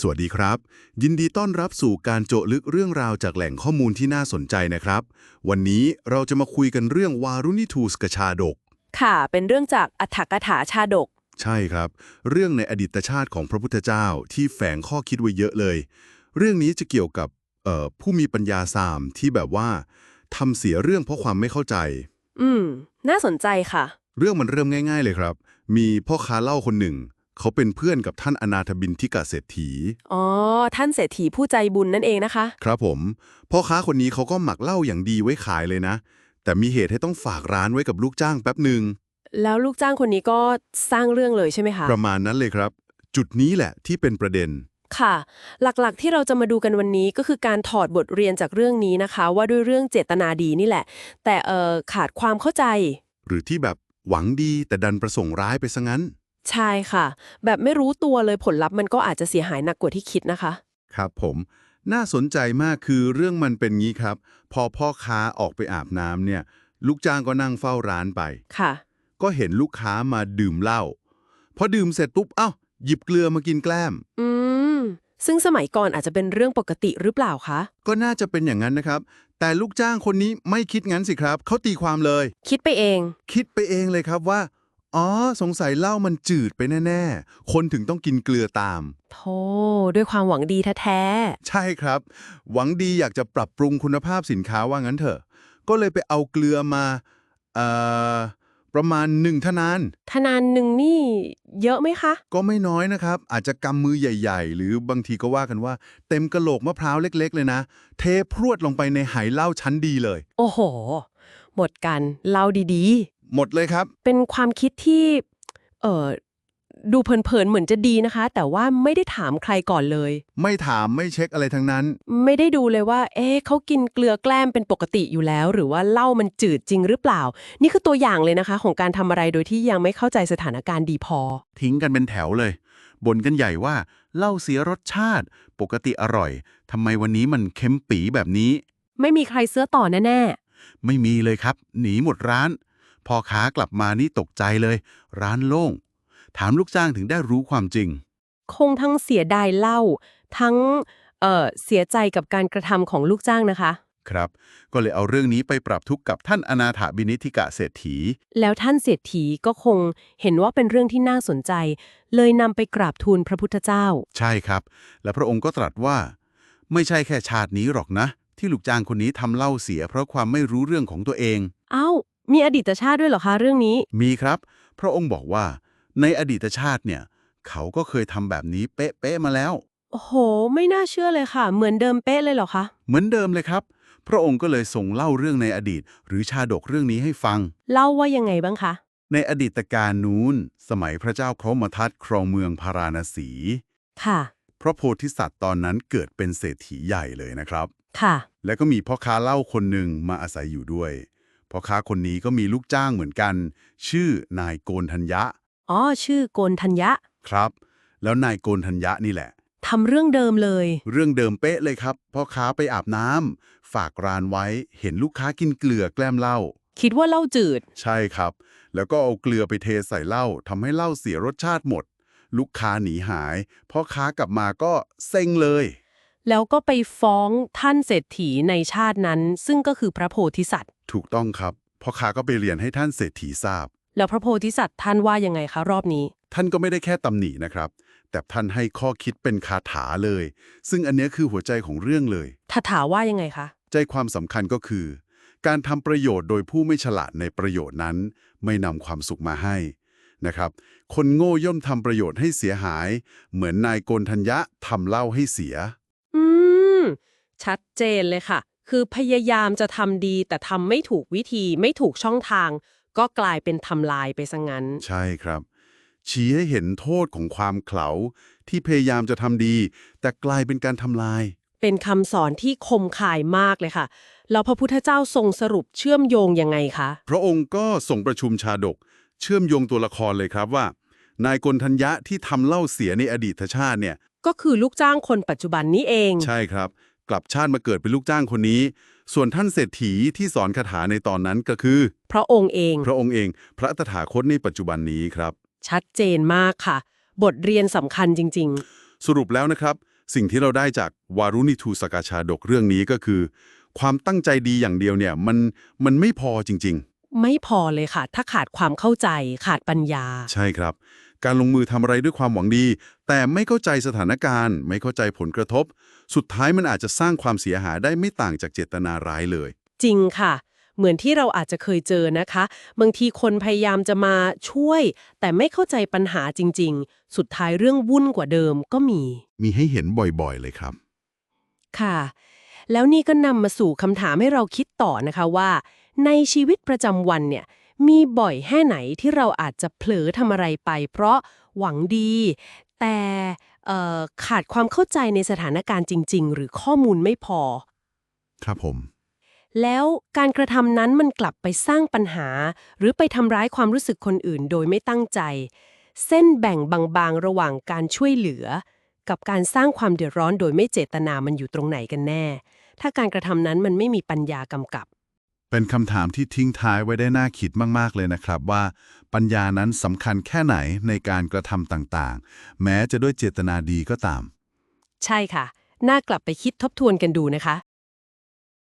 สวัสดีครับ ยินดีต้อนรับสู่การโจาะลึกเรื่องราวจากแหล่งข้อมูลที่น่าสนใจนะครับ วันนี้เราจะมาคุยกันเรื่องวารุณิทูสกชาดก ค่ะ เป็นเรื่องจากอัฏฐกถาชาดก ใช่ครับ เรื่องในอดีตชาติของพระพุทธเจ้าที่แฝงข้อคิดไว้เยอะเลย เรื่องนี้จะเกี่ยวกับเอ่อผู้มีปัญญาสามที่แบบว่าทำเสียเรื่องเพราะความไม่เข้าใจ อืม น่าสนใจค่ะ เรื่องมันเริ่มง่าย ๆ เลยครับ มีพ่อค้าเหล้าคนหนึ่ง เขาเป็นเพื่อนกับท่านอนาถบินทิกะเศรษฐี อ๋อ ท่านเศรษฐีผู้ใจบุญนั่นเองนะคะ ครับผม พ่อค้าคนนี้เขาก็หมักเหล้าอย่างดีไว้ขายเลยนะ แต่มีเหตุให้ต้องฝากร้านไว้กับลูกจ้างแป๊บหนึ่ง แล้วลูกจ้างคนนี้ก็สร้างเรื่องเลยใช่ไหมคะ ประมาณนั้นเลยครับ จุดนี้แหละที่เป็นประเด็น ค่ะ หลักๆที่เราจะมาดูกันวันนี้ก็คือการถอดบทเรียนจากเรื่องนี้นะคะ ว่าด้วยเรื่องเจตนาดีนี่แหละ แต่เอ่อขาดความเข้าใจ หรือที่แบบหวังดีแต่ดันประสงค์ร้ายไปซะงั้น ใช่ค่ะ แบบไม่รู้ตัวเลยผลลัพธ์มันก็อาจจะเสียหายหนักกว่าที่คิดนะคะ ครับผม น่าสนใจมากคือเรื่องมันเป็นงี้ครับ พอพ่อค้าออกไปอาบน้ำเนี่ย ลูกจ้างก็นั่งเฝ้าร้านไป ค่ะ ก็เห็นลูกค้ามาดื่มเหล้าพอดื่มเสร็จปุ๊บเอ้าหยิบเกลือมากินแกล้ม อืม ซึ่งสมัยก่อนอาจจะเป็นเรื่องปกติหรือเปล่าคะ ก็น่าจะเป็นอย่างนั้นนะครับ แต่ลูกจ้างคนนี้ไม่คิดงั้นสิครับเขาตีความเลย คิดไปเอง คิดไปเองเลยครับว่า อ๋อ สงสัยเหล้ามันจืดไปแน่ ๆ คนถึงต้องกินเกลือตาม โธ่ด้วยความหวังดีแท้ใช่ครับ หวังดีอยากจะปรับปรุงคุณภาพสินค้าว่างั้นเถอะ ก็เลยไปเอาเกลือมาเอ่อประมาณหนึ่งทนาน ๆทนานหนึ่งนี่ เยอะไหมคะ ก็ไม่น้อยนะครับ อาจจะกำมือใหญ่ ๆ หรือบางทีก็ว่ากันว่า เต็มกระโหลกมะพร้าวเล็ก ๆ เลยนะ เทพรวดลงไปในไหเหล้าชั้นดีเลย โอ้โห หมดกันเล่าดี หมดเลยครับๆเป็นความคิดที่เอ่อดูเผินๆเหมือนจะดีนะคะ แต่ว่าไม่ได้ถามใครก่อนเลย ไม่ถามไม่เช็คอะไรทั้งนั้น ไม่ได้ดูเลยว่า เอ๊ะเขากินเกลือแกล้มเป็นปกติอยู่แล้ว หรือว่าเหล้ามันจืดจริงหรือเปล่า นี่คือตัวอย่างเลยนะคะ ของการทำอะไรโดยที่ยังไม่เข้าใจสถานการณ์ดีพอ ทิ้งกันเป็นแถวเลยบ่นกันใหญ่ว่าเหล้าเสียรสชาติ ปกติอร่อยทำไมวันนี้มันเค็มปีแบบนี้ ไม่มีใครเสื้อต่อแน่ไม่มีเลยครับ หนีหมดร้าน พอค้ากลับมานี่ตกใจเลย ร้านโล่ง ถามลูกจ้างถึงได้รู้ความจริงๆคงทั้งเสียดายเหล้าทั้งเอ่อเสียใจกับการกระทำของลูกจ้างนะคะ ครับ ก็เลยเอาเรื่องนี้ไปปรับทุกข์กับท่านอนาถบินิธิกะเศรษฐี แล้วท่านเศรษฐีก็คงเห็นว่าเป็นเรื่องที่น่าสนใจ เลยนำไปกราบทูลพระพุทธเจ้า ใช่ครับ และพระองค์ก็ตรัสว่า ไม่ใช่แค่ชาตินี้หรอกนะ ที่ลูกจ้างคนนี้ทำเหล้าเสียเพราะความไม่รู้เรื่องของตัวเอง เอ้า มีอดีตชาติด้วยเหรอคะเรื่องนี้ มีครับ พระองค์บอกว่า ในอดีตชาติเนี่ย เขาก็เคยทำแบบนี้เป๊ะๆมาแล้ว โอ้โห ไม่น่าเชื่อเลยค่ะ เหมือนเดิมเป๊ะเลยเหรอคะ เหมือนเดิมเลยครับ พระองค์ก็เลยทรงเล่าเรื่องในอดีต หรือชาดกเรื่องนี้ให้ฟัง เล่าว่ายังไงบ้างคะ ในอดีตการนู้น สมัยพระเจ้าพรหมทัตครองเมืองพาราณสี ค่ะ พระโพธิสัตว์ตอนนั้นเกิดเป็นเศรษฐีใหญ่เลยนะครับ ค่ะ แล้วก็มีพ่อค้าเหล้าคนหนึ่งมาอาศัยอยู่ด้วย พ่อค้าคนนี้ก็มีลูกจ้างเหมือนกัน ชื่อนายโกนทัญญะ อ๋อ ชื่อโกนทัญญะ ครับ แล้วนายโกนทัญญะนี่แหละทำเรื่องเดิมเลย เรื่องเดิมเป๊ะเลยครับพ่อค้าไปอาบน้ำฝากร้านไว้เห็นลูกค้ากินเกลือแกล้มเหล้าคิดว่าเหล้าจืด ใช่ครับ แล้วก็เอาเกลือไปเทใส่เหล้าทำให้เหล้าเสียรสชาติหมด ลูกค้าหนีหายพ่อค้ากลับมาก็เซ็งเลย แล้วก็ไปฟ้องท่านเศรษฐีในชาตินั้น ซึ่งก็คือพระโพธิสัตว์ ถูกต้องครับพ่อค้าก็ไปเรียนให้ท่านเศรษฐีทราบ แล้วพระโพธิสัตว์ท่านว่ายังไงคะรอบนี้ ท่านก็ไม่ได้แค่ตำหนินะครับ แต่ท่านให้ข้อคิดเป็นคาถาเลย ซึ่งอันเนี้ยคือหัวใจของเรื่องเลยถ้าถามว่ายังไงคะ ใจความสำคัญก็คือ การทำประโยชน์โดยผู้ไม่ฉลาดในประโยชน์นั้น ไม่นำความสุขมาให้นะครับ คนโง่ย่อมทำประโยชน์ให้เสียหาย เหมือนนายโกนทัญญะทำเหล้าให้เสียอื ม ชัดเจนเลยค่ะ คือพยายามจะทำดีแต่ทำไม่ถูกวิธีไม่ถูกช่องทาง ก็กลายเป็นทำลายไปซะงั้น ใช่ครับ ชี้ให้เห็นโทษของความเขลาที่พยายามจะทำดี แต่กลายเป็นการทำลาย เป็นคำสอนที่คมคายมากเลยค่ะ แล้วพระพุทธเจ้าทรงสรุปเชื่อมโยงยังไงคะ พระองค์ก็ส่งประชุมชาดก เชื่อมโยงตัวละครเลยครับว่า นายกนทัญญะที่ทำเหล้าเสียในอดีตชาติเนี่ย ก็คือลูกจ้างคนปัจจุบันนี้เอง ใช่ครับ กลับชาติมาเกิดเป็นลูกจ้างคนนี้ ส่วนท่านเศรษฐีที่สอนคาถาในตอนนั้นก็คือ พระองค์เอง พระองค์เองพระตถาคตในปัจจุบันนี้ครับ ชัดเจนมากค่ะ บทเรียนสำคัญจริง สรุปแล้วนะครับ สิ่งที่เราได้จากวารุณิทูสกาชาดกเรื่องนี้ก็คือ ความตั้งใจดีอย่างเดียวเนี่ยมันมันไม่พอจริงไม่พอเลยค่ะ ถ้าขาดความเข้าใจขาดปัญญาๆใช่ครับ การลงมือทำอะไรด้วยความหวังดี แต่ไม่เข้าใจสถานการณ์ ไม่เข้าใจผลกระทบ สุดท้ายมันอาจจะสร้างความเสียหายได้ไม่ต่างจากเจตนาร้ายเลย จริงค่ะ เหมือนที่เราอาจจะเคยเจอนะคะ บางทีคนพยายามจะมาช่วย แต่ไม่เข้าใจปัญหาจริง ๆ สุดท้ายเรื่องวุ่นกว่าเดิมก็มี มีให้เห็นบ่อยๆ เลยครับ ค่ะ แล้วนี่ก็นำมาสู่คำถามให้เราคิดต่อนะคะว่า ในชีวิตประจำวันเนี่ย มีบ่อยแค่ไหนที่เราอาจจะเผลอทำอะไรไป เพราะหวังดี แต่เอ่อขาดความเข้าใจในสถานการณ์จริง ๆ หรือข้อมูลไม่พอ ครับผม แล้วการกระทำนั้นมันกลับไปสร้างปัญหา หรือไปทำร้ายความรู้สึกคนอื่นโดยไม่ตั้งใจ เส้นแบ่งบางๆ ระหว่างการช่วยเหลือ กับการสร้างความเดือดร้อนโดยไม่เจตนามันอยู่ตรงไหนกันแน่ ถ้าการกระทำนั้นมันไม่มีปัญญากำกับ เป็นคำถามที่ทิ้งท้ายไว้ได้น่าคิดมากๆเลยนะครับว่า ปัญญานั้นสำคัญแค่ไหนในการกระทำต่างๆ แม้จะด้วยเจตนาดีก็ตาม ใช่ค่ะ น่ากลับไปคิดทบทวนกันดูนะคะ